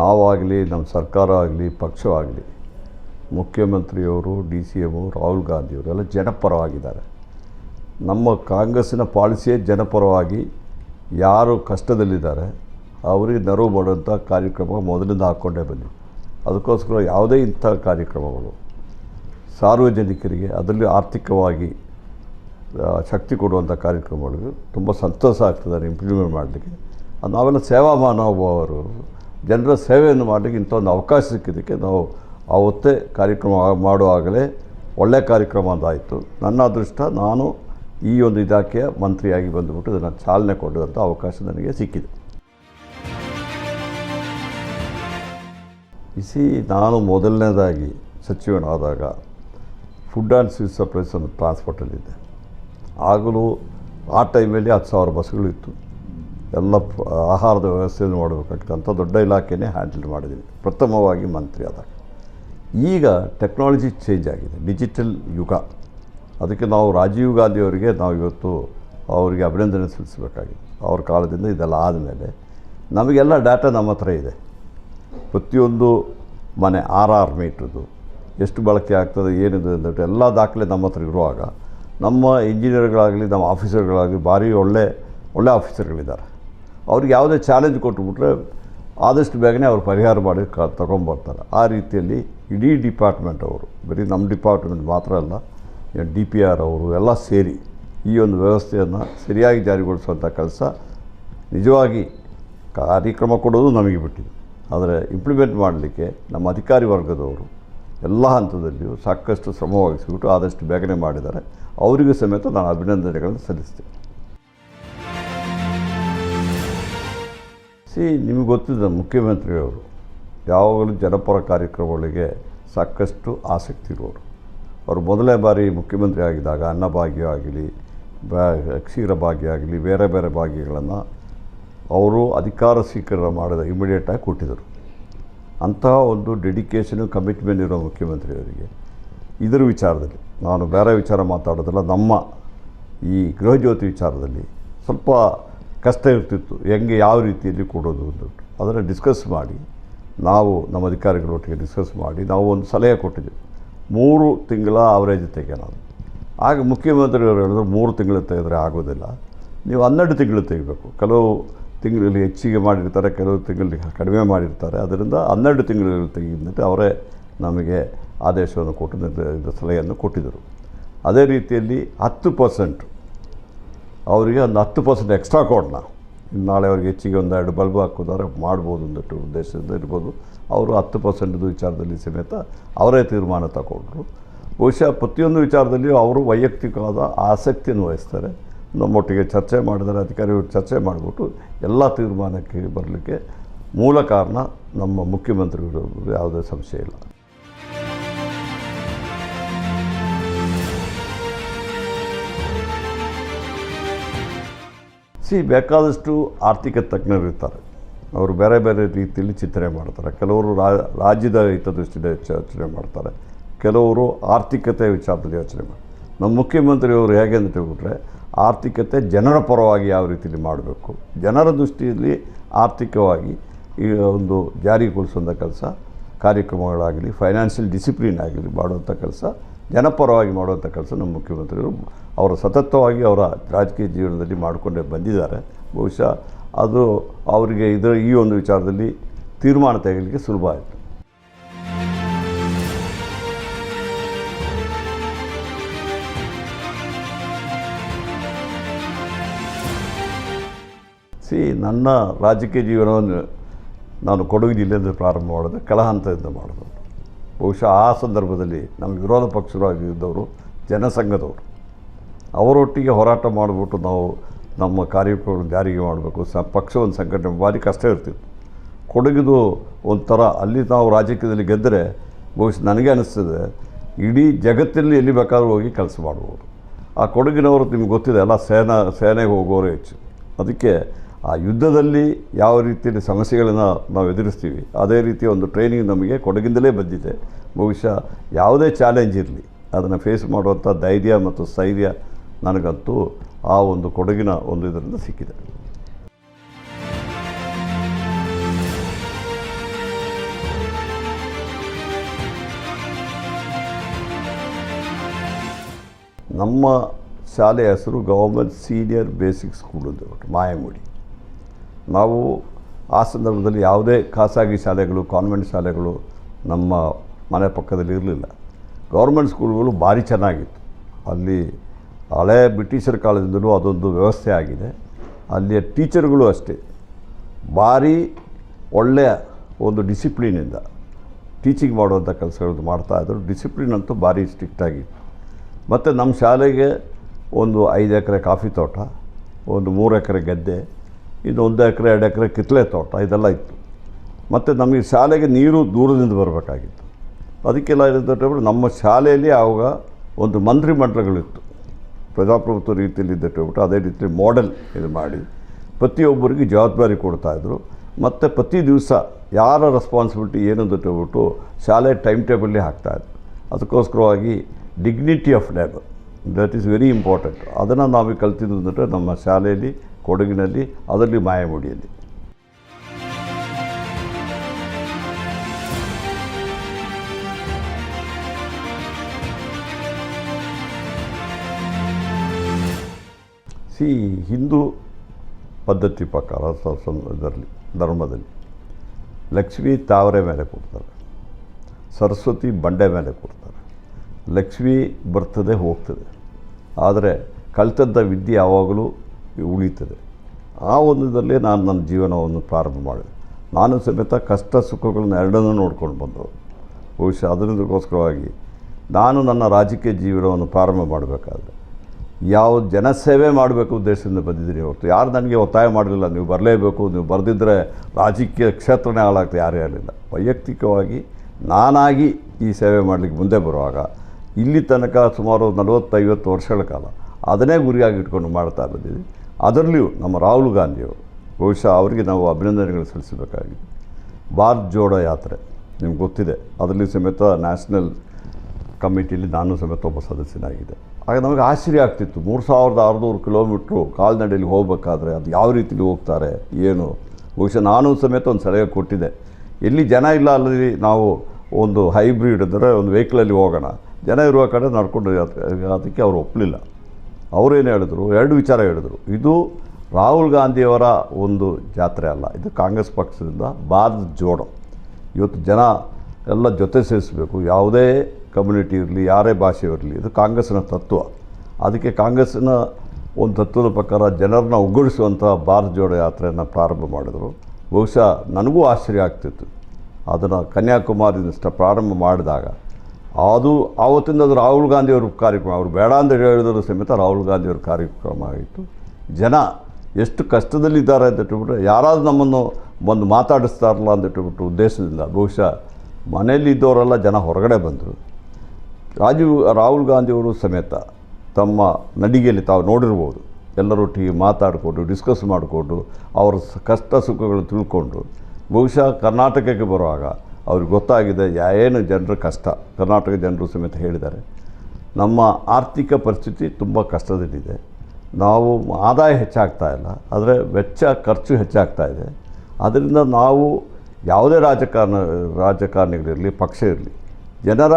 ನಾವಾಗಲಿ, ನಮ್ಮ ಸರ್ಕಾರ ಆಗಲಿ, ಪಕ್ಷವಾಗಲಿ, ಮುಖ್ಯಮಂತ್ರಿಯವರು, ಡಿ ಸಿ ಎಂ ರಾಹುಲ್ ಗಾಂಧಿಯವರು ಎಲ್ಲ ಜನಪರವಾಗಿದ್ದಾರೆ. ನಮ್ಮ ಕಾಂಗ್ರೆಸ್ಸಿನ ಪಾಲಿಸಿಯೇ ಜನಪರವಾಗಿ ಯಾರು ಕಷ್ಟದಲ್ಲಿದ್ದಾರೆ, ಅವರಿಗೆ ನೆರವು ಮಾಡುವಂಥ ಕಾರ್ಯಕ್ರಮ ಮೊದಲಿಂದ ಹಾಕ್ಕೊಂಡೇ ಬಂದಿ ಅದಕ್ಕೋಸ್ಕರ ಯಾವುದೇ ಇಂಥ ಕಾರ್ಯಕ್ರಮಗಳು ಸಾರ್ವಜನಿಕರಿಗೆ ಅದರಲ್ಲಿ ಆರ್ಥಿಕವಾಗಿ ಶಕ್ತಿ ಕೊಡುವಂಥ ಕಾರ್ಯಕ್ರಮಗಳು ತುಂಬ ಸಂತೋಷ ಆಗ್ತದೆ ಇಂಪ್ಲಿಮೆಂಟ್ ಮಾಡಲಿಕ್ಕೆ. ನಾವೆಲ್ಲ ಸೇವಾ ಮನೋಭಾವರು ಜನರ ಸೇವೆಯನ್ನು ಮಾಡಲಿಕ್ಕೆ ಇಂಥ ಒಂದು ಅವಕಾಶ ಸಿಕ್ಕಿದ್ದಕ್ಕೆ ನಾವು ಆವತ್ತೇ ಕಾರ್ಯಕ್ರಮ ಮಾಡುವಾಗಲೇ ಒಳ್ಳೆಯ ಕಾರ್ಯಕ್ರಮ ಅಂತಾಯಿತು ನನ್ನ ಅದೃಷ್ಟ ನಾನು ಈ ಒಂದು ಇಲಾಖೆಯ ಮಂತ್ರಿಯಾಗಿ ಬಂದುಬಿಟ್ಟು ಇದನ್ನು ಚಾಲನೆ ಕೊಡುವಂಥ ಅವಕಾಶ ನನಗೆ ಸಿಕ್ಕಿದೆ. ಇಸಿ ನಾನು ಮೊದಲನೇದಾಗಿ ಸಚಿವನಾದಾಗ ಫುಡ್ ಆ್ಯಂಡ್ ಸಿವಿಲ್ ಸಪ್ಲೈಸ್ ಒಂದು ಟ್ರಾನ್ಸ್ಪೋರ್ಟಲ್ಲಿದ್ದೆ ಆಗಲೂ ಆ ಟೈಮಲ್ಲಿ ಹತ್ತು ಸಾವಿರ ಬಸ್ಗಳಿತ್ತು. ಎಲ್ಲ ಆಹಾರದ ವ್ಯವಸ್ಥೆಯನ್ನು ಮಾಡಬೇಕಾಗ್ತದೆ ಅಂಥ ದೊಡ್ಡ ಇಲಾಖೆನೇ ಹ್ಯಾಂಡಲ್ ಮಾಡಿದ್ದೀನಿ ಪ್ರಥಮವಾಗಿ ಮಂತ್ರಿ ಆದಾಗ. ಈಗ ಟೆಕ್ನಾಲಜಿ ಚೇಂಜ್ ಆಗಿದೆ. ಡಿಜಿಟಲ್ ಯುಗ. ಅದಕ್ಕೆ ನಾವು ರಾಜೀವ್ ಗಾಂಧಿ ಅವರಿಗೆ ನಾವು ಇವತ್ತು ಅವರಿಗೆ ಅಭಿನಂದನೆ ಸಲ್ಲಿಸಬೇಕಾಗಿದೆ. ಅವ್ರ ಕಾಲದಿಂದ ಇದೆಲ್ಲ ಆದಮೇಲೆ ನಮಗೆಲ್ಲ ಡಾಟಾ ನಮ್ಮ ಹತ್ರ ಇದೆ. ಪ್ರತಿಯೊಂದು ಮನೆ, ಆರ್ ಆರ್ ಮೀಟ್ರದ್ದು ಎಷ್ಟು ಬಳಕೆ ಆಗ್ತದೆ, ಏನಿದೆ ಅಂದ್ಬಿಟ್ಟು ಎಲ್ಲ ದಾಖಲೆ ನಮ್ಮ ಹತ್ರ ಇರುವಾಗ ನಮ್ಮ ಇಂಜಿನಿಯರ್ಗಳಾಗಲಿ, ನಮ್ಮ ಆಫೀಸರ್ಗಳಾಗಲಿ ಭಾರಿ ಒಳ್ಳೆ ಒಳ್ಳೆ ಆಫೀಸರ್ಗಳಿದ್ದಾರೆ. ಅವ್ರಿಗೆ ಯಾವುದೇ ಚಾಲೆಂಜ್ ಕೊಟ್ಟುಬಿಟ್ರೆ ಆದಷ್ಟು ಬೇಗನೆ ಅವ್ರು ಪರಿಹಾರ ಮಾಡಿ ಕ ತೊಗೊಂಬರ್ತಾರೆ ಆ ರೀತಿಯಲ್ಲಿ ಇಡೀ ಡಿಪಾರ್ಟ್ಮೆಂಟ್ ಅವರು, ಬರೀ ನಮ್ಮ ಡಿಪಾರ್ಟ್ಮೆಂಟ್ ಮಾತ್ರ ಅಲ್ಲ ಡಿ ಪಿ ಆರ್ ಅವರು ಎಲ್ಲ ಸೇರಿ ಈ ಒಂದು ವ್ಯವಸ್ಥೆಯನ್ನು ಸರಿಯಾಗಿ ಜಾರಿಗೊಳಿಸುವಂಥ ಕೆಲಸ ನಿಜವಾಗಿ ಕಾರ್ಯಕ್ರಮ ಕೊಡೋದು ನಮಗೆ ಬಿಟ್ಟಿದೆ. ಆದರೆ ಇಂಪ್ಲಿಮೆಂಟ್ ಮಾಡಲಿಕ್ಕೆ ನಮ್ಮ ಅಧಿಕಾರಿ ವರ್ಗದವರು ಎಲ್ಲ ಹಂತದಲ್ಲಿಯೂ ಸಾಕಷ್ಟು ಶ್ರಮವಹಿಸಿಬಿಟ್ಟು ಆದಷ್ಟು ಬೇಗನೆ ಮಾಡಿದ್ದಾರೆ. ಅವರಿಗೂ ಸಮೇತ ನಾನು ಅಭಿನಂದನೆಗಳನ್ನು ಸಲ್ಲಿಸ್ತೀನಿ. ಸಿ, ನಿಮಗೆ ಗೊತ್ತಿದೆ, ಮುಖ್ಯಮಂತ್ರಿಯವರು ಯಾವಾಗಲೂ ಜನಪರ ಕಾರ್ಯಕ್ರಮಗಳಿಗೆ ಸಾಕಷ್ಟು ಆಸಕ್ತಿ ಇರೋರು. ಅವರು ಮೊದಲನೇ ಬಾರಿ ಮುಖ್ಯಮಂತ್ರಿ ಆಗಿದ್ದಾಗ ಅನ್ನಭಾಗ್ಯ ಆಗಲಿ, ಬ, ಕ್ಷೀರ ಭಾಗ್ಯ ಆಗಲಿ, ಬೇರೆ ಬೇರೆ ಭಾಗ್ಯಗಳನ್ನು ಅವರು ಅಧಿಕಾರ ಸ್ವೀಕಾರ ಮಾಡಿದ ಇಮಿಡಿಯೇಟಾಗಿ ಕೊಟ್ಟಿದ್ದರು. ಅಂತಹ ಒಂದು ಡೆಡಿಕೇಷನು ಕಮಿಟ್ಮೆಂಟ್ ಇರೋ ಮುಖ್ಯಮಂತ್ರಿಯವರಿಗೆ ಇದರ ವಿಚಾರದಲ್ಲಿ, ನಾನು ಬೇರೆ ವಿಚಾರ ಮಾತಾಡೋದಿಲ್ಲ, ನಮ್ಮ ಈ ಗೃಹಜ್ಯೋತಿ ವಿಚಾರದಲ್ಲಿ ಸ್ವಲ್ಪ ಕಷ್ಟ ಇರ್ತಿತ್ತು. ಹೆಂಗೆ ಯಾವ ರೀತಿಯಲ್ಲಿ ಕೊಡೋದು ಅಂದ್ಬಿಟ್ಟು ಅದನ್ನು ಡಿಸ್ಕಸ್ ಮಾಡಿ, ನಾವು ನಮ್ಮ ಅಧಿಕಾರಿಗಳೊಟ್ಟಿಗೆ ಡಿಸ್ಕಸ್ ಮಾಡಿ, ನಾವು ಒಂದು ಸಲಹೆ ಕೊಟ್ಟಿದ್ದೀವಿ. ಮೂರು ತಿಂಗಳ ಅವರೇಜ್ ನಾನು ಆಗ ಮುಖ್ಯಮಂತ್ರಿಗಳು ಹೇಳಿದ್ರು, ಮೂರು ತಿಂಗಳು ತೆಗೆದರೆ ಆಗೋದಿಲ್ಲ. ನೀವು ಹನ್ನೆರಡು ತಿಂಗಳು ತೆಗಿಬೇಕು. ಕೆಲವು ತಿಂಗಳಲ್ಲಿ ಹೆಚ್ಚಿಗೆ ಮಾಡಿರ್ತಾರೆ, ಕೆಲವು ತಿಂಗಳಲ್ಲಿ ಕಡಿಮೆ ಮಾಡಿರ್ತಾರೆ. ಅದರಿಂದ ಹನ್ನೆರಡು ತಿಂಗಳು ತೆಗೆದಂತೆ ಅವರೇ ನಮಗೆ ಆದೇಶವನ್ನು ಕೊಟ್ಟು ಸಲಹೆಯನ್ನು ಕೊಟ್ಟಿದ್ದರು. ಅದೇ ರೀತಿಯಲ್ಲಿ ಹತ್ತು ಪರ್ಸೆಂಟ್ ಅವರಿಗೆ ಒಂದು ಹತ್ತು ಪರ್ಸೆಂಟ್ ಎಕ್ಸ್ಟ್ರಾ ಕೊಡೋಣ. ನಾಳೆ ಅವ್ರಿಗೆ ಹೆಚ್ಚಿಗೆ ಒಂದು ಎರಡು ಬಲ್ಬ್ ಹಾಕೋದಾದ್ರೆ ಮಾಡ್ಬೋದು ಅಂದ್ಬಿಟ್ಟು ಉದ್ದೇಶದಿಂದ ಇರ್ಬೋದು. ಅವರು ಹತ್ತು ಪರ್ಸೆಂಟ್ದು ವಿಚಾರದಲ್ಲಿ ಸಮೇತ ಅವರೇ ತೀರ್ಮಾನ ತಗೊಂಡ್ರು. ಬಹುಶಃ ಪ್ರತಿಯೊಂದು ವಿಚಾರದಲ್ಲಿಯೂ ಅವರು ವೈಯಕ್ತಿಕವಾದ ಆಸಕ್ತಿಯನ್ನು ವಹಿಸ್ತಾರೆ. ನಮ್ಮೊಟ್ಟಿಗೆ ಚರ್ಚೆ ಮಾಡಿದರೆ, ಅಧಿಕಾರಿಗಳು ಚರ್ಚೆ ಮಾಡಿಬಿಟ್ಟು ಎಲ್ಲ ತೀರ್ಮಾನಕ್ಕೆ ಬರಲಿಕ್ಕೆ ಮೂಲ ಕಾರಣ ನಮ್ಮ ಮುಖ್ಯಮಂತ್ರಿಗಳು ಯಾವುದೇ ಸಂಶಯ ಇಲ್ಲ. ಸಿ ಬೇಕಾದಷ್ಟು ಆರ್ಥಿಕ ತಜ್ಞರು ಇರ್ತಾರೆ ಅವರು ಬೇರೆ ಬೇರೆ ರೀತಿಯಲ್ಲಿ ಚಿಂತನೆ ಮಾಡ್ತಾರೆ. ಕೆಲವರು ರಾಜ್ಯದ ಹಿತದೃಷ್ಟಿಯಿಂದ ಯೋಚ- ಯೋಚನೆ ಮಾಡ್ತಾರೆ. ಕೆಲವರು ಆರ್ಥಿಕತೆ ವಿಚಾರದಲ್ಲಿ ಯೋಚನೆ ಮಾಡ್ತಾರೆ. ನಮ್ಮ ಮುಖ್ಯಮಂತ್ರಿಯವರು ಹೇಗೆ ಅಂತ ಹೇಳ್ಬಿಟ್ರೆ, ಆರ್ಥಿಕತೆ ಜನರ ಪರವಾಗಿ ಯಾವ ರೀತಿಯಲ್ಲಿ ಮಾಡಬೇಕು? ಜನರ ದೃಷ್ಟಿಯಲ್ಲಿ ಆರ್ಥಿಕವಾಗಿ ಈ ಒಂದು ಜಾರಿಗೊಳಿಸುವಂಥ ಕೆಲಸ, ಕಾರ್ಯಕ್ರಮಗಳಾಗಲಿ ಫೈನಾನ್ಷಿಯಲ್ ಡಿಸಿಪ್ಲಿನ್ ಆಗಲಿ ಮಾಡುವಂಥ ಕೆಲಸ ಜನಪರವಾಗಿ ಮಾಡುವಂಥ ಕೆಲಸ ನಮ್ಮ ಮುಖ್ಯಮಂತ್ರಿಗಳು ಅವರು ಸತತವಾಗಿ ಅವರ ರಾಜಕೀಯ ಜೀವನದಲ್ಲಿ ಮಾಡಿಕೊಂಡೇ ಬಂದಿದ್ದಾರೆ. ಬಹುಶಃ ಅದು ಅವರಿಗೆ ಇದರ ಈ ಒಂದು ವಿಚಾರದಲ್ಲಿ ತೀರ್ಮಾನ ತೆಗೆಯಲಿಕ್ಕೆ ಸುಲಭ ಆಯಿತು. ಸಿ, ನನ್ನ ರಾಜಕೀಯ ಜೀವನವನ್ನು ನಾನು ಕೊಡಗು ಜಿಲ್ಲೆಯಿಂದ ಪ್ರಾರಂಭ ಮಾಡೋದು ಕೆಳ ಮಾಡಿದ್ರು ಬಹುಶಃ ಆ ಸಂದರ್ಭದಲ್ಲಿ ನಮ್ಮ ವಿರೋಧ ಪಕ್ಷವಾಗಿದ್ದವರು ಜನಸಂಘದವರು. ಅವರೊಟ್ಟಿಗೆ ಹೋರಾಟ ಮಾಡಿಬಿಟ್ಟು ನಾವು ನಮ್ಮ ಕಾರ್ಯಕ್ರಮಗಳನ್ನು ಜಾರಿಗೆ ಮಾಡಬೇಕು. ಸ, ಪಕ್ಷವನ್ನು ಸಂಘಟನೆ ಭಾರಿ ಕಷ್ಟ ಇರ್ತಿತ್ತು. ಕೊಡಗಿದು ಒಂಥರ ಅಲ್ಲಿ ನಾವು ರಾಜಕೀಯದಲ್ಲಿ ಗೆದ್ದರೆ ಬಹುಶಃ ನನಗೆ ಅನಿಸ್ತದೆ, ಇಡೀ ಜಗತ್ತಲ್ಲಿ ಎಲ್ಲಿ ಬೇಕಾದ್ರೂ ಹೋಗಿ ಕೆಲಸ ಮಾಡ್ಬೋದು. ಆ ಕೊಡಗಿನವರು ನಿಮ್ಗೆ ಗೊತ್ತಿದೆ, ಎಲ್ಲ ಸೇನಾ, ಸೇನೆಗೆ ಹೋಗೋರು ಹೆಚ್ಚು. ಅದಕ್ಕೆ ಆ ಯುದ್ಧದಲ್ಲಿ ಯಾವ ರೀತಿಯ ಸಮಸ್ಯೆಗಳನ್ನು ನಾವು ಎದುರಿಸ್ತೀವಿ, ಅದೇ ರೀತಿಯ ಒಂದು ಟ್ರೈನಿಂಗ್ ನಮಗೆ ಕೊಡಗಿಂದಲೇ ಬಂದಿದೆ. ಬಹುಶಃ ಯಾವುದೇ ಚಾಲೆಂಜ್ ಇರಲಿ, ಅದನ್ನು ಫೇಸ್ ಮಾಡುವಂಥ ಧೈರ್ಯ ಮತ್ತು ಸ್ಥೈರ್ಯ ನನಗಂತೂ ಆ ಒಂದು ಕೊಡಗಿನ ಒಂದು ಇದರಿಂದ ಸಿಕ್ಕಿದೆ. ನಮ್ಮ ಶಾಲೆಯ ಹೆಸರು ಗೌರ್ಮೆಂಟ್ ಸೀನಿಯರ್ ಬೇಸಿಕ್ ಸ್ಕೂಲ್ ಅಂತ ಮಾಯಮೂಡಿ. ನಾವು ಆ ಸಂದರ್ಭದಲ್ಲಿ ಯಾವುದೇ ಖಾಸಗಿ ಶಾಲೆಗಳು ಕಾನ್ವೆಂಟ್ ಶಾಲೆಗಳು ನಮ್ಮ ಮನೆ ಪಕ್ಕದಲ್ಲಿ ಇರಲಿಲ್ಲ. ಗೌರ್ಮೆಂಟ್ ಸ್ಕೂಲ್ಗಳು ಭಾರಿ ಚೆನ್ನಾಗಿತ್ತು. ಅಲ್ಲಿ ಹಳೆ ಬ್ರಿಟಿಷರ ಕಾಲದಿಂದಲೂ ಅದೊಂದು ವ್ಯವಸ್ಥೆ ಆಗಿದೆ. ಅಲ್ಲಿಯ ಟೀಚರ್ಗಳು ಅಷ್ಟೇ. ಭಾರಿ ಒಳ್ಳೆಯ ಒಂದು ಡಿಸಿಪ್ಲಿನಿಂದ ಟೀಚಿಂಗ್ ಮಾಡುವಂಥ ಕೆಲಸಗಳು ಮಾಡ್ತಾಯಿದ್ರು ಡಿಸಿಪ್ಲಿನ್ ಅಂತೂ ಭಾರಿ ಸ್ಟ್ರಿಕ್ಟ್ ಆಗಿತ್ತು ಮತ್ತು ನಮ್ಮ ಶಾಲೆಗೆ ಒಂದು ಐದು ಎಕರೆ ಕಾಫಿ ತೋಟ, ಒಂದು ಮೂರು ಎಕರೆ ಗದ್ದೆ ಇನ್ನು ಒಂದು ಎಕರೆ, ಎರಡು ಎಕರೆ ಕಿತ್ತಲೆ ತೋಟ, ಇದೆಲ್ಲ ಇತ್ತು. ಮತ್ತು ನಮಗೆ ಶಾಲೆಗೆ ನೀರು ದೂರದಿಂದ ಬರಬೇಕಾಗಿತ್ತು. ಅದಕ್ಕೆಲ್ಲ ಏನಿದೆ ನಮ್ಮ ಶಾಲೆಯಲ್ಲಿ ಆವಾಗ ಒಂದು ಮಂತ್ರಿ ಮಂಡಲಗಳಿತ್ತು ಪ್ರಜಾಪ್ರಭುತ್ವ ರೀತಿಯಲ್ಲಿ ಇದ್ದಿಟ್ಟು ಅದೇ ರೀತಿ ಮಾಡೆಲ್ ಇದು ಮಾಡಿ ಪ್ರತಿಯೊಬ್ಬರಿಗೆ ಜವಾಬ್ದಾರಿ ಕೊಡ್ತಾಯಿದ್ರು ಮತ್ತು ಪ್ರತಿ ದಿವಸ ಯಾರ ರೆಸ್ಪಾನ್ಸಿಬಿಲಿಟಿ ಏನು ಹೇಳ್ಬಿಟ್ಟು ಶಾಲೆ ಟೈಮ್ ಟೇಬಲ್ಲಿ ಹಾಕ್ತಾಯಿದ್ರು ಅದಕ್ಕೋಸ್ಕರವಾಗಿ dignity of labour that is very important ಅದನ್ನು ನಾವು ಕಲ್ತಿದ್ದು ನಮ್ಮ ಶಾಲೆಯಲ್ಲಿ ಕೊಡಗಿನಲ್ಲಿ, ಅದರಲ್ಲಿ ಮಾಯಮುಡಿಯಲ್ಲಿ. ಸಿ, ಹಿಂದೂ ಪದ್ಧತಿ ಪ್ರಕಾರ ಇದರಲ್ಲಿ, ಧರ್ಮದಲ್ಲಿ, ಲಕ್ಷ್ಮಿ ತಾವರೆ ಮೇಲೆ ಕೊಡ್ತಾರೆ. ಸರಸ್ವತಿ ಬಂಡೆ ಮೇಲೆ ಕೊಡ್ತಾರೆ. ಲಕ್ಷ್ಮಿ ಬರ್ತದೆ, ಹೋಗ್ತದೆ. ಆದರೆ ಕಲ್ತದ್ದ ವಿದ್ಯೆ ಯಾವಾಗಲೂ ಉಳಿತದೆ. ಆ ಒಂದರಲ್ಲೇ ನಾನು ನನ್ನ ಜೀವನವನ್ನು ಪ್ರಾರಂಭ ಮಾಡಿದೆ. ನಾನು ಸಮೇತ ಕಷ್ಟ ಸುಖಗಳನ್ನ ಎರಡನ್ನೂ ನೋಡ್ಕೊಂಡು ಬಂದವರು ಬಹುಶಃ ಅದರಿಂದಕ್ಕೋಸ್ಕರವಾಗಿ ನಾನು ನನ್ನ ರಾಜಕೀಯ ಜೀವನವನ್ನು ಪ್ರಾರಂಭ ಮಾಡಬೇಕಾದ್ರೆ. ಯಾವ ಜನಸೇವೆ ಮಾಡಬೇಕು ಉದ್ದೇಶದಿಂದ ಬಂದಿದ್ದೀನಿ ಹೊರತು. ಯಾರು ನನಗೆ ಒತ್ತಾಯ ಮಾಡಲಿಲ್ಲ, ನೀವು ಬರಲೇಬೇಕು, ನೀವು ಬರೆದಿದ್ದರೆ ರಾಜಕೀಯ ಕ್ಷೇತ್ರನೇ ಹಾಳಾಗ್ತದೆ, ಯಾರೇ ಆಗಲಿಲ್ಲ. ವೈಯಕ್ತಿಕವಾಗಿ ನಾನಾಗಿ ಈ ಸೇವೆ ಮಾಡಲಿಕ್ಕೆ ಮುಂದೆ ಬರುವಾಗ ಇಲ್ಲಿ ತನಕ ಸುಮಾರು ನಲವತ್ತೈವತ್ತು ವರ್ಷಗಳ ಕಾಲ ಅದನ್ನೇ ಗುರಿಯಾಗಿ ಇಟ್ಕೊಂಡು ಮಾಡ್ತಾ ಬಂದಿದ್ದೀವಿ ಅದರಲ್ಲಿಯೂ ನಮ್ಮ ರಾಹುಲ್ ಗಾಂಧಿಯವರು ಬಹುಶಃ ಅವರಿಗೆ ನಾವು ಅಭಿನಂದನೆಗಳು ಸಲ್ಲಿಸಬೇಕಾಗಿದೆ. ಭಾರತ್ ಜೋಡೋ ಯಾತ್ರೆ, ನಿಮ್ಗೆ ಗೊತ್ತಿದೆ, ಅದರಲ್ಲಿ ಸಮೇತ ನ್ಯಾಷನಲ್ ಕಮಿಟಿಯಲ್ಲಿ ನಾನು ಸಮೇತ ಒಬ್ಬ ಸದಸ್ಯನಾಗಿದೆ ಆಗ ನಮಗೆ ಆಶ್ಚರ್ಯ ಆಗ್ತಿತ್ತು, ಮೂರು ಸಾವಿರದ ಆರುನೂರು ಕಿಲೋಮೀಟ್ರು ಕಾಲ್ನಡಿಯಲ್ಲಿ ಹೋಗಬೇಕಾದ್ರೆ ಅದು ಯಾವ ರೀತಿಲಿ ಹೋಗ್ತಾರೆ, ಏನು? ಬಹುಶಃ ನಾನು ಸಮೇತ ಒಂದು ಸಲಹೆ ಕೊಟ್ಟಿದೆ ಎಲ್ಲಿ ಜನ ಇಲ್ಲ ಅಲ್ಲಿ ನಾವು ಒಂದು ಹೈಬ್ರಿಡ್ ಅಂದರೆ ಒಂದು ವೆಹಿಕಲಲ್ಲಿ ಹೋಗೋಣ. ಜನ ಇರುವ ಕಡೆ ನಡ್ಕೊಂಡು ಅದಕ್ಕೆ ಅವರು ಒಪ್ಪಲಿಲ್ಲ ಅವರೇನು ಹೇಳಿದ್ರು? ಎರಡು ವಿಚಾರ ಹೇಳಿದರು. ಇದು ರಾಹುಲ್ ಗಾಂಧಿಯವರ ಒಂದು ಜಾತ್ರೆ ಅಲ್ಲ. ಇದು ಕಾಂಗ್ರೆಸ್ ಪಕ್ಷದಿಂದ ಬಾರದ ಜೋಡ. ಇವತ್ತು ಜನ ಎಲ್ಲ ಜೊತೆ ಸೇರಿಸಬೇಕು. ಯಾವುದೇ ಕಮ್ಯುನಿಟಿ ಇರಲಿ, ಯಾರೇ ಭಾಷೆ ಇರಲಿ, ಇದು ಕಾಂಗ್ರೆಸ್ನ ತತ್ವ. ಅದಕ್ಕೆ ಕಾಂಗ್ರೆಸ್ನ ಒಂದು ತತ್ವದ ಪ್ರಕಾರ ಜನರನ್ನ ಒಗ್ಗೂಡಿಸುವಂಥ ಭಾರತ ಜೋಡೋ ಯಾತ್ರೆಯನ್ನು ಪ್ರಾರಂಭ ಮಾಡಿದರು. ಬಹುಶಃ ನನಗೂ ಆಶ್ಚರ್ಯ ಆಗ್ತಿತ್ತು. ಅದನ್ನು ಕನ್ಯಾಕುಮಾರಿಯಿಂದ ಪ್ರಾರಂಭ ಮಾಡಿದಾಗ ಅದು ಆವತ್ತಿಂದ ಅದು ರಾಹುಲ್ ಗಾಂಧಿಯವ್ರ ಕಾರ್ಯಕ್ರಮ, ಅವರು ಬೇಡ ಅಂತ ಹೇಳಿದ್ರು ಸಮೇತ ರಾಹುಲ್ ಗಾಂಧಿಯವ್ರ ಕಾರ್ಯಕ್ರಮ ಆಯಿತು. ಜನ ಎಷ್ಟು ಕಷ್ಟದಲ್ಲಿದ್ದಾರೆ ಅಂತ ಇಟ್ಬಿಟ್ರೆ ಯಾರಾದರೂ ನಮ್ಮನ್ನು ಬಂದು ಮಾತಾಡಿಸ್ತಾರಲ್ಲ ಅಂತ ಇಟ್ಬಿಟ್ಟು ಉದ್ದೇಶದಿಂದ, ಬಹುಶಃ ಮನೆಯಲ್ಲಿ ಇದ್ದವರೆಲ್ಲ ಜನ ಹೊರಗಡೆ ಬಂದರು. ರಾಜೀವ್, ರಾಹುಲ್ ಗಾಂಧಿಯವರು ಸಮೇತ ತಮ್ಮ ನಡಿಗೆಯಲ್ಲಿ ತಾವು ನೋಡಿರ್ಬೋದು. ಎಲ್ಲರೊಟ್ಟಿಗೆ ಮಾತಾಡಿಕೊಂಡು, ಡಿಸ್ಕಸ್ ಮಾಡಿಕೊಂಡು, ಅವರ ಕಷ್ಟ ಸುಖಗಳು ತಿಳ್ಕೊಂಡು, ಬಹುಶಃ ಕರ್ನಾಟಕಕ್ಕೆ ಬರುವಾಗ ಅವ್ರಿಗೆ ಗೊತ್ತಾಗಿದೆ ಏನು ಜನರ ಕಷ್ಟ ಕರ್ನಾಟಕ ಜನರು ಸಮೇತ ಹೇಳಿದ್ದಾರೆ. ನಮ್ಮ ಆರ್ಥಿಕ ಪರಿಸ್ಥಿತಿ ತುಂಬ ಕಷ್ಟದಲ್ಲಿದೆ. ನಾವು ಆದಾಯ ಹೆಚ್ಚಾಗ್ತಾ ಇಲ್ಲ, ಆದರೆ ವೆಚ್ಚ, ಖರ್ಚು ಹೆಚ್ಚಾಗ್ತಾ ಇದೆ. ಅದರಿಂದ ನಾವು ಯಾವುದೇ ರಾಜಕಾರಣ, ರಾಜಕಾರಣಿಗಳಿರಲಿ, ಪಕ್ಷ ಇರಲಿ, ಜನರ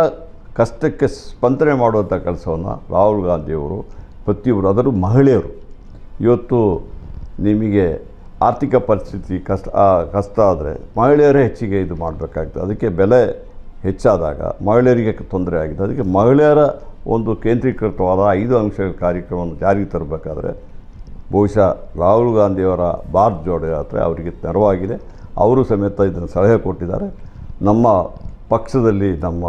ಕಷ್ಟಕ್ಕೆ ಸ್ಪಂದನೆ ಮಾಡುವಂಥ ಕೆಲಸವನ್ನು ರಾಹುಲ್ ಗಾಂಧಿಯವರು, ಪ್ರತಿಯೊಬ್ಬರು, ಅದರ ಮಹಿಳೆಯರು. ಇವತ್ತು ನಿಮಗೆ ಆರ್ಥಿಕ ಪರಿಸ್ಥಿತಿ ಕಷ್ಟ ಕಷ್ಟ ಆದರೆ ಮಹಿಳೆಯರೇ ಹೆಚ್ಚಿಗೆ ಇದು ಮಾಡಬೇಕಾಗ್ತದೆ. ಅದಕ್ಕೆ ಬೆಲೆ ಹೆಚ್ಚಾದಾಗ ಮಹಿಳೆಯರಿಗೆ ತೊಂದರೆ ಆಗಿದೆ. ಅದಕ್ಕೆ ಮಹಿಳೆಯರ ಒಂದು ಕೇಂದ್ರೀಕೃತವಾದ ಐದು ಅಂಶಗಳ ಕಾರ್ಯಕ್ರಮವನ್ನು ಜಾರಿಗೆ ತರಬೇಕಾದ್ರೆ ಬಹುಶಃ ರಾಹುಲ್ ಗಾಂಧಿಯವರ ಭಾರತ್ ಜೋಡೋ ಯಾತ್ರೆ ಅವರಿಗೆ ನೆರವಾಗಿದೆ. ಅವರು ಸಮೇತ ಇದನ್ನು ಸಲಹೆ ಕೊಟ್ಟಿದ್ದಾರೆ. ನಮ್ಮ ಪಕ್ಷದಲ್ಲಿ ನಮ್ಮ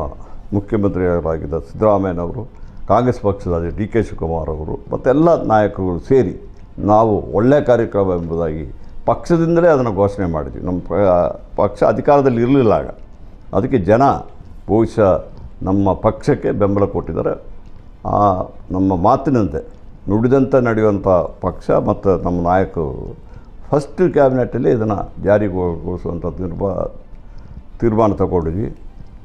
ಮುಖ್ಯಮಂತ್ರಿಗಳಾಗಿದ್ದ ಸಿದ್ದರಾಮಯ್ಯನವರು, ಕಾಂಗ್ರೆಸ್ ಪಕ್ಷದ ಡಿ ಕೆ ಶಿವಕುಮಾರ್ ಅವರು, ಮತ್ತೆಲ್ಲ ನಾಯಕರುಗಳು ಸೇರಿ ನಾವು ಒಳ್ಳೆಯ ಕಾರ್ಯಕ್ರಮ ಎಂಬುದಾಗಿ ಪಕ್ಷದಿಂದಲೇ ಅದನ್ನು ಘೋಷಣೆ ಮಾಡಿದ್ವಿ. ನಮ್ಮ ಪಕ್ಷ ಅಧಿಕಾರದಲ್ಲಿ ಇರಲಿಲ್ಲ ಆಗ. ಅದಕ್ಕೆ ಜನ ಬಹುಶಃ ನಮ್ಮ ಪಕ್ಷಕ್ಕೆ ಬೆಂಬಲ ಕೊಟ್ಟಿದ್ದಾರೆ. ಆ, ನಮ್ಮ ಮಾತಿನಂತೆ ನುಡಿದಂತೆ ನಡೆಯುವಂಥ ಪಕ್ಷ ಮತ್ತು ನಮ್ಮ ನಾಯಕರು ಫಸ್ಟ್ ಕ್ಯಾಬಿನೆಟಲ್ಲಿ ಇದನ್ನು ಜಾರಿಗೊಳಿಸುವಂಥ ನಿರ್ಬ, ತೀರ್ಮಾನ ತಗೊಂಡಿದ್ವಿ.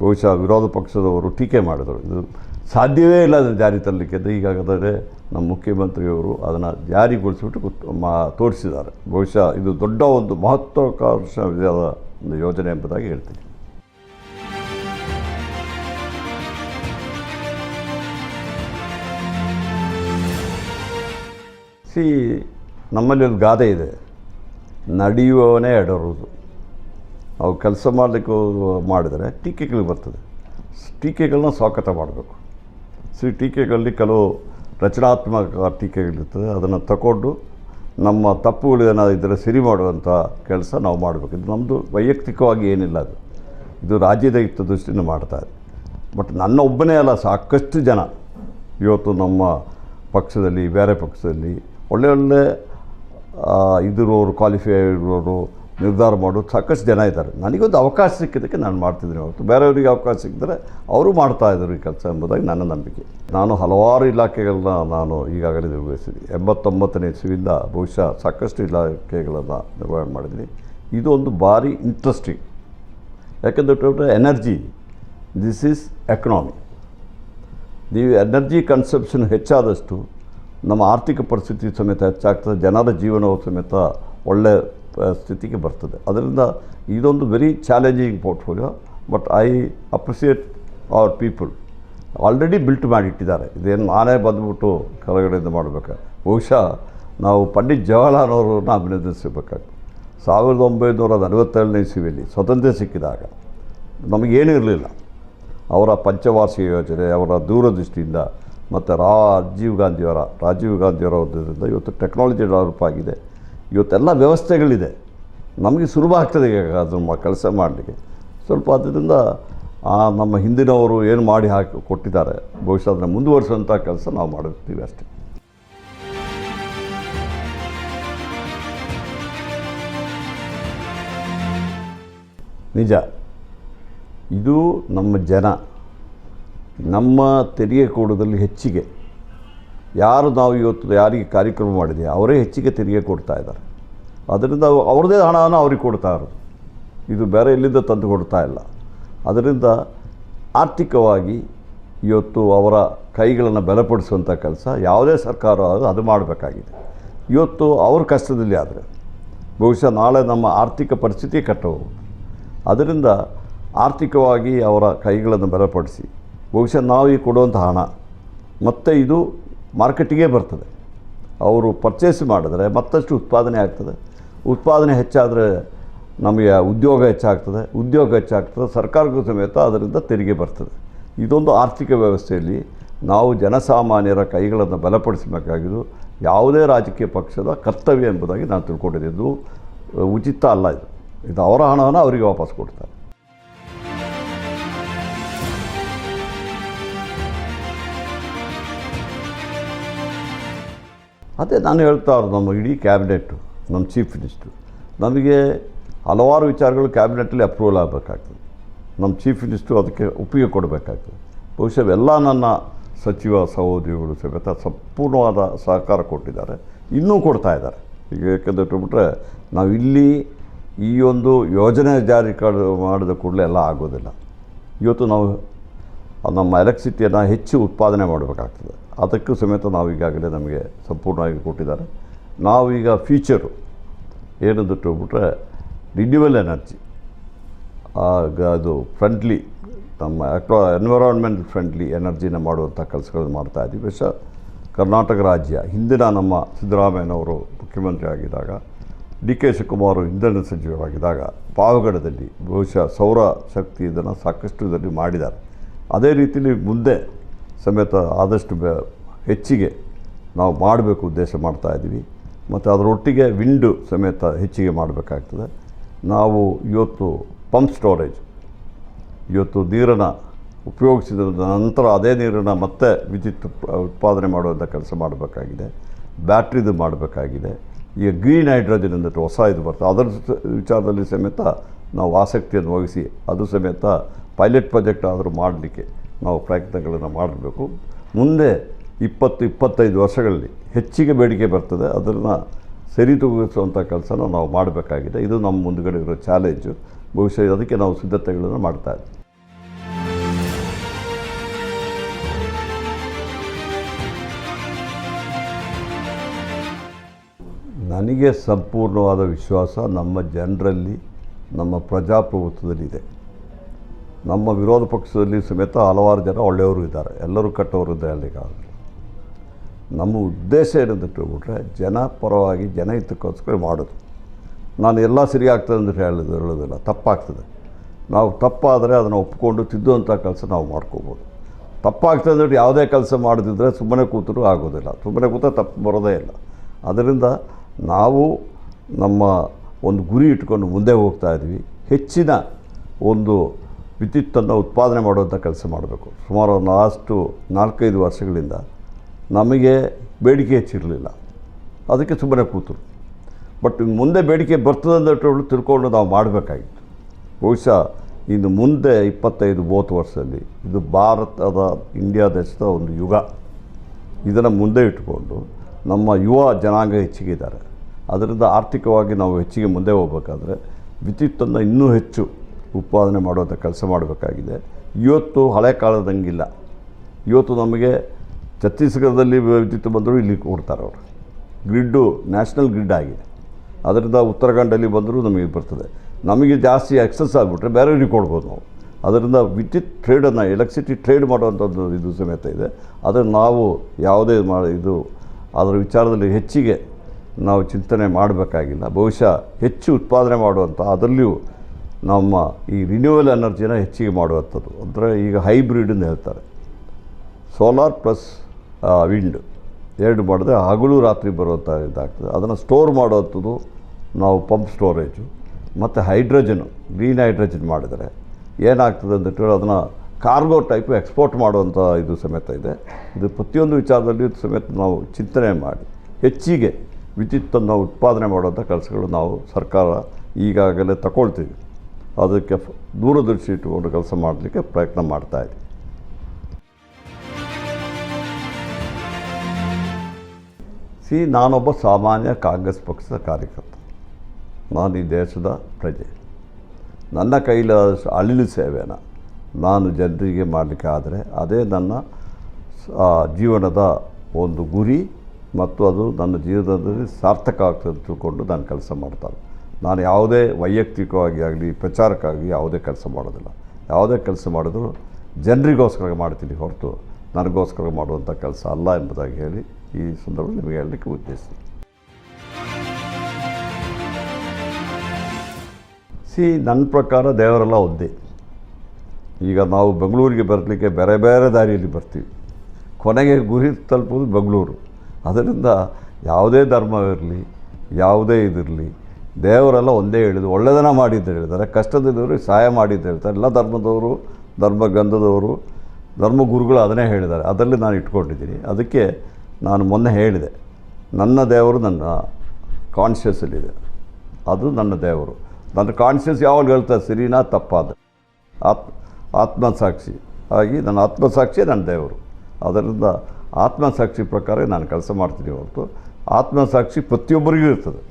ಬಹುಶಃ ವಿರೋಧ ಪಕ್ಷದವರು ಟೀಕೆ ಮಾಡಿದರು. ಇದು ಸಾಧ್ಯವೇ ಇಲ್ಲ ಅದನ್ನು ಜಾರಿ ತರಲಿಕ್ಕೆ ಅಂತ ಈಗಾಗಲೇ ನಮ್ಮ ಮುಖ್ಯಮಂತ್ರಿಯವರು ಅದನ್ನು ಜಾರಿಗೊಳಿಸಿಬಿಟ್ಟು ತೋರಿಸಿದ್ದಾರೆ. ಬಹುಶಃ ಇದು ದೊಡ್ಡ ಒಂದು ಮಹತ್ವಾಕಾಂಕ್ಷವಾದ ಒಂದು ಯೋಜನೆ ಎಂಬುದಾಗಿ ಹೇಳ್ತೀನಿ. ಸಿ, ನಮ್ಮಲ್ಲಿ ಒಂದು ಗಾದೆ ಇದೆ. ನಡೆಯುವವನೇ ಎಡರುವುದು ಅವು ಕೆಲಸ ಮಾಡಲಿಕ್ಕೆ ಮಾಡಿದರೆ ಟೀಕೆಗಳು ಬರ್ತದೆ. ಟೀಕೆಗಳನ್ನ ಸ್ವಾಗತ ಮಾಡಬೇಕು. ಸಿ ಟೀಕೆಗಳಲ್ಲಿ ಕೆಲವು ರಚನಾತ್ಮಕ ಟೀಕೆಗಳಿರ್ತದೆ. ಅದನ್ನು ತಗೊಂಡು ನಮ್ಮ ತಪ್ಪುಗಳೇನಾದ್ರು ಇದ್ದರೆ ಸರಿ ಮಾಡುವಂಥ ಕೆಲಸ ನಾವು ಮಾಡಬೇಕು. ಇದು ನಮ್ಮದು ವೈಯಕ್ತಿಕವಾಗಿ ಏನಿಲ್ಲ ಅದು. ಇದು ರಾಜ್ಯದ ದೃಷ್ಟಿಯಿಂದ ಮಾಡ್ತಾರೆ. ಬಟ್ ನನ್ನ ಒಬ್ಬನೇ ಅಲ್ಲ, ಸಾಕಷ್ಟು ಜನ. ಇವತ್ತು ನಮ್ಮ ಪಕ್ಷದಲ್ಲಿ, ಬೇರೆ ಪಕ್ಷದಲ್ಲಿ ಒಳ್ಳೆ ಒಳ್ಳೆ ಇದಿರೋರು ಕ್ವಾಲಿಫೈ ಇರೋರು ನಿರ್ಧಾರ ಮಾಡೋ ಸಾಕಷ್ಟು ಜನ ಇದ್ದಾರೆ. ನನಗೊಂದು ಅವಕಾಶ ಸಿಕ್ಕಿದ್ದಕ್ಕೆ ನಾನು ಮಾಡ್ತಿದ್ದೀನಿ ಹೊರತು ಬೇರೆಯವರಿಗೆ ಅವಕಾಶ ಸಿಕ್ಕಿದ್ರೆ ಅವರು ಮಾಡ್ತಾ ಇದ್ದರು ಈ ಕೆಲಸ ಎಂಬುದಾಗಿ ನನ್ನ ನಂಬಿಕೆ. ನಾನು ಹಲವಾರು ಇಲಾಖೆಗಳನ್ನ ನಾನು ಈಗಾಗಲೇ ನಿರ್ವಹಿಸಿದ್ದೀನಿ. ಎಂಬತ್ತೊಂಬತ್ತನೇ ಇಸ್ವಿಯಿಂದ ಬಹುಶಃ ಸಾಕಷ್ಟು ಇಲಾಖೆಗಳನ್ನು ನಿರ್ವಹಣೆ ಮಾಡಿದ್ದೀನಿ. ಇದು ಒಂದು ಭಾರಿ ಇಂಟ್ರೆಸ್ಟಿಂಗ್. ಯಾಕೆಂದರೆ ಎನರ್ಜಿ, ದಿಸ್ ಈಸ್ ಎಕನಾಮಿ. ನೀವು ಎನರ್ಜಿ ಕನ್ಸಪ್ಷನ್ ಹೆಚ್ಚಾದಷ್ಟು ನಮ್ಮ ಆರ್ಥಿಕ ಪರಿಸ್ಥಿತಿ ಸಮೇತ ಹೆಚ್ಚಾಗ್ತದೆ, ಜನರ ಜೀವನವು ಸಮೇತ ಒಳ್ಳೆಯ ಸ್ಥಿತಿಗೆ ಬರ್ತದೆ. ಅದರಿಂದ ಇದೊಂದು very challenging portfolio but I appreciate our people already built ಮಾಡಿಟ್ಟಿದ್ದಾರೆ ಇದೇನು ನಾನೇ ಬಂದುಬಿಟ್ಟು ಕೆಳಗಡೆಯಿಂದ ಮಾಡಬೇಕು. ಬಹುಶಃ ನಾವು ಪಂಡಿತ್ ಜವಾಹರ್ಲಾಲ್ ಅವರನ್ನು ಅಭಿನಂದಿಸಬೇಕಾಗ್ತದೆ. ಸಾವಿರದ ಒಂಬೈನೂರ ನಲವತ್ತೇಳನೇ ಇಸ್ವಿಯಲ್ಲಿ ಸ್ವಾತಂತ್ರ್ಯ ಸಿಕ್ಕಿದಾಗ ನಮಗೇನೂ ಇರಲಿಲ್ಲ. ಅವರ ಪಂಚವಾರ್ಷಿಕ ಯೋಜನೆ, ಅವರ ದೂರದೃಷ್ಟಿಯಿಂದ ಮತ್ತು ರಾಜೀವ್ ಗಾಂಧಿಯವರ ರಾಜೀವ್ ಗಾಂಧಿಯವರ ಇವತ್ತು ಟೆಕ್ನಾಲಜಿ ಡೆವಲಪ್ ಆಗಿದೆ. ಇವತ್ತೆಲ್ಲ ವ್ಯವಸ್ಥೆಗಳಿದೆ. ನಮಗೆ ಸುಲಭ ಆಗ್ತದೆ ಈಗ ಅದನ್ನು ಕೆಲಸ ಮಾಡಲಿಕ್ಕೆ. ಸ್ವಲ್ಪ ಅದರಿಂದ ನಮ್ಮ ಹಿಂದಿನವರು ಏನು ಮಾಡಿ ಹಾಕಿ ಕೊಟ್ಟಿದ್ದಾರೆ ಬಹುಶಃ ಅದನ್ನು ಮುಂದುವರಿಸುವಂಥ ಕೆಲಸ ನಾವು ಮಾಡುತ್ತೀವಿ ಅಷ್ಟೇ. ನಿಜ. ಇದು ನಮ್ಮ ಜನ. ನಮ್ಮ ತೆರಿಗೆ ಕೂಡದಲ್ಲಿ ಹೆಚ್ಚಿಗೆ. ಯಾರು ನಾವು ಇವತ್ತು ಯಾರಿಗೆ ಕಾರ್ಯಕ್ರಮ ಮಾಡಿದೆ, ಅವರೇ ಹೆಚ್ಚಿಗೆ ತೆರಿಗೆ ಕೊಡ್ತಾ ಇದ್ದಾರೆ. ಅದರಿಂದ ಅವ್- ಅವ್ರದ್ದೇ ಹಣವನ್ನು ಅವ್ರಿಗೆ ಕೊಡ್ತಾ ಇರೋದು. ಇದು ಬೇರೆ ಎಲ್ಲಿಂದ ತಂದು ಕೊಡ್ತಾ ಇಲ್ಲ. ಅದರಿಂದ ಆರ್ಥಿಕವಾಗಿ ಇವತ್ತು ಅವರ ಕೈಗಳನ್ನು ಬಲಪಡಿಸುವಂಥ ಕೆಲಸ ಯಾವುದೇ ಸರ್ಕಾರ ಅದು ಮಾಡಬೇಕಾಗಿದೆ. ಇವತ್ತು ಅವ್ರ ಕಷ್ಟದಲ್ಲಿ ಆದರೆ, ಬಹುಶಃ ನಾಳೆ ನಮ್ಮ ಆರ್ಥಿಕ ಪರಿಸ್ಥಿತಿ ಕೆಟ್ಟೋಗುತ್ತೆ. ಅದರಿಂದ ಆರ್ಥಿಕವಾಗಿ ಅವರ ಕೈಗಳನ್ನು ಬಲಪಡಿಸಿ, ಬಹುಶಃ ನಾವು ಈ ಕೊಡುವಂಥ ಹಣ, ಮತ್ತೆ ಇದು ಮಾರ್ಕೆಟಿಗೆ ಬರ್ತದೆ. ಅವರು ಪರ್ಚೇಸ್ ಮಾಡಿದ್ರೆ ಮತ್ತಷ್ಟು ಉತ್ಪಾದನೆ ಆಗ್ತದೆ. ಉತ್ಪಾದನೆ ಹೆಚ್ಚಾದರೆ ನಮಗೆ ಉದ್ಯೋಗ ಹೆಚ್ಚಾಗ್ತದೆ. ಉದ್ಯೋಗ ಹೆಚ್ಚಾಗ್ತದೆ. ಸರ್ಕಾರಕ್ಕೂ ಸಮೇತ ಅದರಿಂದ ತೆರಿಗೆ ಬರ್ತದೆ. ಇದೊಂದು ಆರ್ಥಿಕ ವ್ಯವಸ್ಥೆಯಲ್ಲಿ ನಾವು ಜನಸಾಮಾನ್ಯರ ಕೈಗಳನ್ನು ಬಲಪಡಿಸಬೇಕಾಗಿದ್ದು, ಯಾವುದೇ ರಾಜಕೀಯ ಪಕ್ಷದ ಕರ್ತವ್ಯ ಎಂಬುದಾಗಿ ನಾನು ತಿಳ್ಕೊಂಡಿದ್ದೆ. ಉಚಿತ ಅಲ್ಲ ಇದು. ಇದು ಅವರ ಹಣವನ್ನು ಅವರಿಗೆ ವಾಪಸ್ ಕೊಡ್ತಾರೆ. ಅದೇ ನಾನು ಹೇಳ್ತಾ ಇರೋದು ನಮ್ಮ ಇಡೀ ಕ್ಯಾಬಿನೆಟ್ಟು ನಮ್ಮ ಚೀಫ್ ಮಿನಿಸ್ಟ್ರು. ನಮಗೆ ಹಲವಾರು ವಿಚಾರಗಳು ಕ್ಯಾಬಿನೆಟಲ್ಲಿ ಅಪ್ರೂವಲ್ ಆಗಬೇಕಾಗ್ತದೆ. ನಮ್ಮ ಚೀಫ್ ಮಿನಿಸ್ಟ್ರು ಅದಕ್ಕೆ ಒಪ್ಪಿಗೆ ಕೊಡಬೇಕಾಗ್ತದೆ. ಬಹುಶಃ ಎಲ್ಲ ನನ್ನ ಸಚಿವ ಸಹೋದ್ಯೋಗಿಗಳು ಸಮೇತ ಸಂಪೂರ್ಣವಾದ ಸಹಕಾರ ಕೊಟ್ಟಿದ್ದಾರೆ. ಇನ್ನೂ ಕೊಡ್ತಾ ಇದ್ದಾರೆ. ಈಗ ಯಾಕೆಂದರೆ ಬಿಟ್ಟರೆ ನಾವು ಇಲ್ಲಿ ಈ ಒಂದು ಯೋಜನೆ ಜಾರಿ ಮಾಡಿದ ಕೂಡಲೇ ಎಲ್ಲ ಆಗೋದಿಲ್ಲ. ಇವತ್ತು ನಾವು ನಮ್ಮ ಎಲೆಕ್ಟ್ರಿಸಿಟಿಯನ್ನು ಹೆಚ್ಚು ಉತ್ಪಾದನೆ ಮಾಡಬೇಕಾಗ್ತದೆ. ಅದಕ್ಕೂ ಸಮೇತ ನಾವು ಈಗಾಗಲೇ ನಮಗೆ ಸಂಪೂರ್ಣವಾಗಿ ಕೊಟ್ಟಿದ್ದಾರೆ. ನಾವೀಗ ಫ್ಯೂಚರು ಏನಂದ್ಬಿಟ್ಟು ಬಿಟ್ರೆ ರಿನ್ಯೂವಲ್ ಎನರ್ಜಿ ಆಗ ಅದು ಫ್ರೆಂಡ್ಲಿ ನಮ್ಮ ಅಕ್ವಾ ಎನ್ವಿರಾನ್ಮೆಂಟ್ ಫ್ರೆಂಡ್ಲಿ ಎನರ್ಜಿನ ಮಾಡುವಂಥ ಕೆಲಸಗಳನ್ನು ಮಾಡ್ತಾ ಇದ್ದೀವಿ. ಬಹುಶಃ ಕರ್ನಾಟಕ ರಾಜ್ಯ, ಹಿಂದಿನ ನಮ್ಮ ಸಿದ್ದರಾಮಯ್ಯನವರು ಮುಖ್ಯಮಂತ್ರಿ ಆಗಿದ್ದಾಗ ಡಿ ಕೆ ಶಿವಕುಮಾರ್ ಇಂಧನ ಸಚಿವರಾಗಿದ್ದಾಗ ಪಾವಗಡದಲ್ಲಿ ಬಹುಶಃ ಸೌರ ಶಕ್ತಿ ಇದನ್ನು ಸಾಕಷ್ಟು ಇದರಲ್ಲಿ ಮಾಡಿದ್ದಾರೆ. ಅದೇ ರೀತಿಯಲ್ಲಿ ಮುಂದೆ ಸಮೇತ ಆದಷ್ಟು ಹೆಚ್ಚಿಗೆ ನಾವು ಮಾಡಬೇಕು ಉದ್ದೇಶ ಮಾಡ್ತಾ ಇದ್ದೀವಿ. ಮತ್ತು ಅದರೊಟ್ಟಿಗೆ ವಿಂಡು ಸಮೇತ ಹೆಚ್ಚಿಗೆ ಮಾಡಬೇಕಾಗ್ತದೆ. ನಾವು ಇವತ್ತು ಪಂಪ್ ಸ್ಟೋರೇಜ್, ಇವತ್ತು ನೀರನ್ನು ಉಪಯೋಗಿಸಿದ ನಂತರ ಅದೇ ನೀರನ್ನು ಮತ್ತೆ ವಿದ್ಯುತ್ ಉತ್ಪಾದನೆ ಮಾಡುವಂಥ ಕೆಲಸ ಮಾಡಬೇಕಾಗಿದೆ. ಬ್ಯಾಟ್ರಿದು ಮಾಡಬೇಕಾಗಿದೆ. ಈಗ ಗ್ರೀನ್ ಹೈಡ್ರೋಜನ್ ಅಂದ್ಬಿಟ್ಟು ಹೊಸ ಇದು ಬರ್ತದೆ. ಅದರ ವಿಚಾರದಲ್ಲಿ ಸಮೇತ ನಾವು ಆಸಕ್ತಿಯನ್ನು ವಹಿಸಿ ಅದು ಸಮೇತ ಪೈಲಟ್ ಪ್ರಾಜೆಕ್ಟ್ ಆದರೂ ಮಾಡಲಿಕ್ಕೆ ನಾವು ಪ್ರಯತ್ನಗಳನ್ನು ಮಾಡಬೇಕು. ಮುಂದೆ ಇಪ್ಪತ್ತು, ಇಪ್ಪತ್ತೈದು ವರ್ಷಗಳಲ್ಲಿ ಹೆಚ್ಚಿಗೆ ಬೇಡಿಕೆ ಬರ್ತದೆ. ಅದನ್ನು ಸರಿದೂಗಿಸುವಂಥ ಕೆಲಸನ ನಾವು ಮಾಡಬೇಕಾಗಿದೆ. ಇದು ನಮ್ಮ ಮುಂದುಗಡೆ ಇರೋ ಚಾಲೆಂಜು ಬಹುಶಃ ಅದಕ್ಕೆ ನಾವು ಸಿದ್ಧತೆಗಳನ್ನು ಮಾಡ್ತಾ ಇದ್ದೀವಿ ನನಗೆ ಸಂಪೂರ್ಣವಾದ ವಿಶ್ವಾಸ ನಮ್ಮ ಜನರಲ್ಲಿ, ನಮ್ಮ ಪ್ರಜಾಪ್ರಭುತ್ವದಲ್ಲಿದೆ. ನಮ್ಮ ವಿರೋಧ ಪಕ್ಷದಲ್ಲಿ ಸಮೇತ ಹಲವಾರು ಜನ ಒಳ್ಳೆಯವರು ಇದ್ದಾರೆ. ಎಲ್ಲರೂ ಕಟ್ಟೋರು ಅಂತ ಹೇಳಲಿಕ್ಕಾಗಲ್ಲ ನಮ್ಮ ಉದ್ದೇಶ ಏನಂತ ಹೇಳ್ಬಿಟ್ರೆ ಜನ ಪರವಾಗಿ ಜನ ಹಿತಕ್ಕೋಸ್ಕರ ಮಾಡೋದು. ನಾನು ಎಲ್ಲ ಸರಿ ಆಗ್ತದೆ ಅಂತ ಹೇಳಿದ್ರು ಹೇಳೋದಿಲ್ಲ. ತಪ್ಪಾಗ್ತದೆ. ನಾವು ತಪ್ಪಾದರೆ ಅದನ್ನು ಒಪ್ಕೊಂಡು ತಿದ್ದುವಂಥ ಕೆಲಸ ನಾವು ಮಾಡ್ಕೋಬೋದು. ತಪ್ಪಾಗ್ತದೆ ಅಂದ್ಬಿಟ್ಟು ಯಾವುದೇ ಕೆಲಸ ಮಾಡದಿದ್ದರೆ ಸುಮ್ಮನೆ ಕೂತರೂ ಆಗೋದಿಲ್ಲ. ಸುಮ್ಮನೆ ಕೂತ ತಪ್ಪು ಬರೋದೇ ಇಲ್ಲ. ಅದರಿಂದ ನಾವು ನಮ್ಮ ಒಂದು ಗುರಿ ಇಟ್ಕೊಂಡು ಮುಂದೆ ಹೋಗ್ತಾ ಇದ್ವಿ ಹೆಚ್ಚಿನ ಒಂದು ವಿದ್ಯುತ್ತನ್ನು ಉತ್ಪಾದನೆ ಮಾಡುವಂಥ ಕೆಲಸ ಮಾಡಬೇಕು. ಸುಮಾರು ಲಾಸ್ಟು ನಾಲ್ಕೈದು ವರ್ಷಗಳಿಂದ ನಮಗೆ ಬೇಡಿಕೆ ಹೆಚ್ಚಿರಲಿಲ್ಲ. ಅದಕ್ಕೆ ಸುಮ್ಮನೆ ಕೂತರು. ಬಟ್ ಮುಂದೆ ಬೇಡಿಕೆ ಬರ್ತದೆ ತಿಳ್ಕೊಂಡು ನಾವು ಮಾಡಬೇಕಾಗಿತ್ತು. ಬಹುಶಃ ಇನ್ನು ಮುಂದೆ ಇಪ್ಪತ್ತೈದು, ಮೂವತ್ತು ವರ್ಷದಲ್ಲಿ ಇದು ಭಾರತದ, ಇಂಡಿಯಾ ದೇಶದ ಒಂದು ಯುಗ. ಇದನ್ನು ಮುಂದೆ ಇಟ್ಟುಕೊಂಡು ನಮ್ಮ ಯುವ ಜನಾಂಗ ಹೆಚ್ಚಿಗೆ ಇದ್ದಾರೆ. ಅದರಿಂದ ಆರ್ಥಿಕವಾಗಿ ನಾವು ಹೆಚ್ಚಿಗೆ ಮುಂದೆ ಹೋಗಬೇಕಾದ್ರೆ ವಿದ್ಯುತ್ತನ್ನು ಇನ್ನೂ ಹೆಚ್ಚು ಉತ್ಪಾದನೆ ಮಾಡುವಂಥ ಕೆಲಸ ಮಾಡಬೇಕಾಗಿದೆ. ಇವತ್ತು ಹಳೆ ಕಾಲದಂಗಿಲ್ಲ. ಇವತ್ತು ನಮಗೆ ಛತ್ತೀಸ್ಗಢದಲ್ಲಿ ವಿದ್ಯುತ್ ಬಂದರೂ ಇಲ್ಲಿ ಕೊಡ್ತಾರೆ ಅವರು. ಗ್ರಿಡ್ಡು, ನ್ಯಾಷನಲ್ ಗ್ರಿಡ್ ಆಗಿದೆ. ಅದರಿಂದ ಉತ್ತರಾಖಂಡಲ್ಲಿ ಬಂದರೂ ನಮಗೆ ಬರ್ತದೆ. ನಮಗೆ ಜಾಸ್ತಿ ಎಕ್ಸಸ್ ಆಗಿಬಿಟ್ರೆ ಬೇರೆಯವ್ರಿಗೆ ಕೊಡ್ಬೋದು ನಾವು. ಅದರಿಂದ ವಿದ್ಯುತ್ ಟ್ರೇಡನ್ನು, ಎಲೆಕ್ಟ್ರಿಸಿಟಿ ಟ್ರೇಡ್ ಮಾಡುವಂಥದ್ದು ಇದು ಸಮೇತ ಇದೆ. ಆದರೆ ನಾವು ಯಾವುದೇ ಮಾ ಇದು ಅದರ ವಿಚಾರದಲ್ಲಿ ಹೆಚ್ಚಿಗೆ ನಾವು ಚಿಂತನೆ ಮಾಡಬೇಕಾಗಿಲ್ಲ. ಬಹುಶಃ ಹೆಚ್ಚು ಉತ್ಪಾದನೆ ಮಾಡುವಂಥ ಅದರಲ್ಲಿಯೂ ನಮ್ಮ ಈ ರಿನ್ಯೂವಲ್ ಎನರ್ಜಿನ ಹೆಚ್ಚಿಗೆ ಮಾಡುವಂಥದ್ದು. ಅಂದರೆ ಈಗ ಹೈಬ್ರಿಡ್ ಅಂತ ಹೇಳ್ತಾರೆ. ಸೋಲಾರ್ ಪ್ಲಸ್ ವಿಂಡ್ ಎರಡು ಮಾಡಿದ್ರೆ ಹಗಲು ರಾತ್ರಿ ಬರುವಂಥ ಇದಾಗ್ತದೆ. ಅದನ್ನು ಸ್ಟೋರ್ ಮಾಡುವಂಥದ್ದು ನಾವು ಪಂಪ್ ಸ್ಟೋರೇಜು ಮತ್ತು ಹೈಡ್ರೋಜನು ಗ್ರೀನ್ ಹೈಡ್ರೋಜನ್ ಮಾಡಿದರೆ ಏನಾಗ್ತದೆ ಅಂತ ಹೇಳಿ ಅದನ್ನು ಕಾರ್ಗೋ ಟೈಪ್ ಎಕ್ಸ್ಪೋರ್ಟ್ ಮಾಡುವಂಥ ಇದು ಸಮೇತ ಇದೆ. ಇದು ಪ್ರತಿಯೊಂದು ವಿಚಾರದಲ್ಲಿ ಸಮೇತ ನಾವು ಚಿಂತನೆ ಮಾಡಿ, ಹೆಚ್ಚಿಗೆ ವಿದ್ಯುತ್ತನ್ನು ಉತ್ಪಾದನೆ ಮಾಡುವಂಥ ಕೆಲಸಗಳು ನಾವು ಸರ್ಕಾರ ಈಗಾಗಲೇ ತಗೊಳ್ತೀವಿ. ಅದಕ್ಕೆ ದೂರದೃಷ್ಟಿ ಇಟ್ಟುಕೊಂಡು ಕೆಲಸ ಮಾಡಲಿಕ್ಕೆ ಪ್ರಯತ್ನ ಮಾಡ್ತಾಯಿದ್ದೀವಿ ಸಿ, ನಾನೊಬ್ಬ ಸಾಮಾನ್ಯ ಕಾಂಗ್ರೆಸ್ ಪಕ್ಷದ ಕಾರ್ಯಕರ್ತ. ನಾನು ಈ ದೇಶದ ಪ್ರಜೆ. ನನ್ನ ಕೈಲಾದಷ್ಟು ಅಳಿಲು ಸೇವೆನ ನಾನು ಜನರಿಗೆ ಮಾಡಲಿಕ್ಕೆ ಆದರೆ ಅದೇ ನನ್ನ ಜೀವನದ ಒಂದು ಗುರಿ ಮತ್ತು ಅದು ನನ್ನ ಜೀವನದಲ್ಲಿ ಸಾರ್ಥಕ ಆಗ್ತದೆ ತಿಳ್ಕೊಂಡು ನಾನು ಕೆಲಸ ಮಾಡ್ತಾರೆ ನಾನು ಯಾವುದೇ ವೈಯಕ್ತಿಕವಾಗಿ ಆಗಲಿ, ಪ್ರಚಾರಕ್ಕಾಗಿ ಯಾವುದೇ ಕೆಲಸ ಮಾಡೋದಿಲ್ಲ. ಯಾವುದೇ ಕೆಲಸ ಮಾಡಿದ್ರು ಜನರಿಗೋಸ್ಕರ ಮಾಡ್ತೀನಿ ಹೊರತು ನನಗೋಸ್ಕರ ಮಾಡುವಂಥ ಕೆಲಸ ಅಲ್ಲ ಎಂಬುದಾಗಿ ಹೇಳಿ ಈ ಸಂದರ್ಭದಲ್ಲಿ ನಿಮಗೆ ಹೇಳಲಿಕ್ಕೆ ಉದ್ದೇಶಿಸಿ. ಸಿ, ನನ್ನ ಪ್ರಕಾರ ದೇವರೆಲ್ಲ ಒಂದೇ ಈಗ ನಾವು ಬೆಂಗಳೂರಿಗೆ ಬರಲಿಕ್ಕೆ ಬೇರೆ ಬೇರೆ ದಾರಿಯಲ್ಲಿ ಬರ್ತೀವಿ. ಕೊನೆಗೆ ಗುರಿ ತಲುಪೋದು ಬೆಂಗಳೂರು. ಅದರಿಂದ ಯಾವುದೇ ಧರ್ಮವಿರಲಿ, ಯಾವುದೇ ಇದಿರಲಿ ದೇವರೆಲ್ಲ ಒಂದೇ ಹೇಳಿದ್ರು. ಒಳ್ಳೆಯದನ್ನ ಮಾಡಿದ್ದು ಹೇಳಿದ್ದಾರೆ. ಕಷ್ಟದಲ್ಲಿದ್ದವ್ರಿಗೆ ಸಹಾಯ ಮಾಡಿದ್ದು ಹೇಳ್ತಾರೆ ಎಲ್ಲ ಧರ್ಮದವರು, ಧರ್ಮ ಗಂಧದವರು ಧರ್ಮಗುರುಗಳು ಅದನ್ನೇ ಹೇಳಿದ್ದಾರೆ. ಅದರಲ್ಲಿ ನಾನು ಇಟ್ಕೊಂಡಿದ್ದೀನಿ. ಅದಕ್ಕೆ ನಾನು ಮೊನ್ನೆ ಹೇಳಿದೆ. ನನ್ನ ದೇವರು ನನ್ನ ಕಾನ್ಷಿಯಸ್ಸಲ್ಲಿದೆ ಅದು ನನ್ನ ದೇವರು. ನನ್ನ ಕಾನ್ಷಿಯಸ್ ಯಾವಾಗ ಹೇಳ್ತಾರೆ ಸರಿನಾ ತಪ್ಪಾದ? ಆತ್ಮ ಆತ್ಮಸಾಕ್ಷಿ ಹಾಗೆ ನನ್ನ ಆತ್ಮಸಾಕ್ಷಿಯೇ ನನ್ನ ದೇವರು. ಅದರಿಂದ ಆತ್ಮಸಾಕ್ಷಿ ಪ್ರಕಾರ ನಾನು ಕೆಲಸ ಮಾಡ್ತೀನಿ ಹೊರತು. ಆತ್ಮಸಾಕ್ಷಿ ಪ್ರತಿಯೊಬ್ಬರಿಗೂ ಇರ್ತದೆ.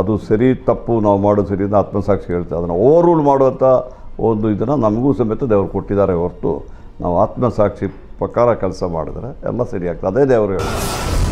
ಅದು ಸರಿ, ತಪ್ಪು, ನಾವು ಮಾಡೋದು ಸರಿ ಅಂತ ಆತ್ಮಸಾಕ್ಷಿ ಹೇಳ್ತದೆ ಅದನ್ನು ಓವರ್ ರೂಲ್ ಮಾಡುವಂಥ ಒಂದು ಇದನ್ನು ನಮಗೂ ಸಮೇತ ದೇವರು ಕೊಟ್ಟಿದ್ದಾರೆ ಹೊರತು ನಾವು ಆತ್ಮಸಾಕ್ಷಿ ಪ್ರಕಾರ ಕೆಲಸ ಮಾಡಿದ್ರೆ ಎಲ್ಲ ಸರಿಯಾಗ್ತದೆ. ಅದೇ ದೇವರು ಹೇಳೋದು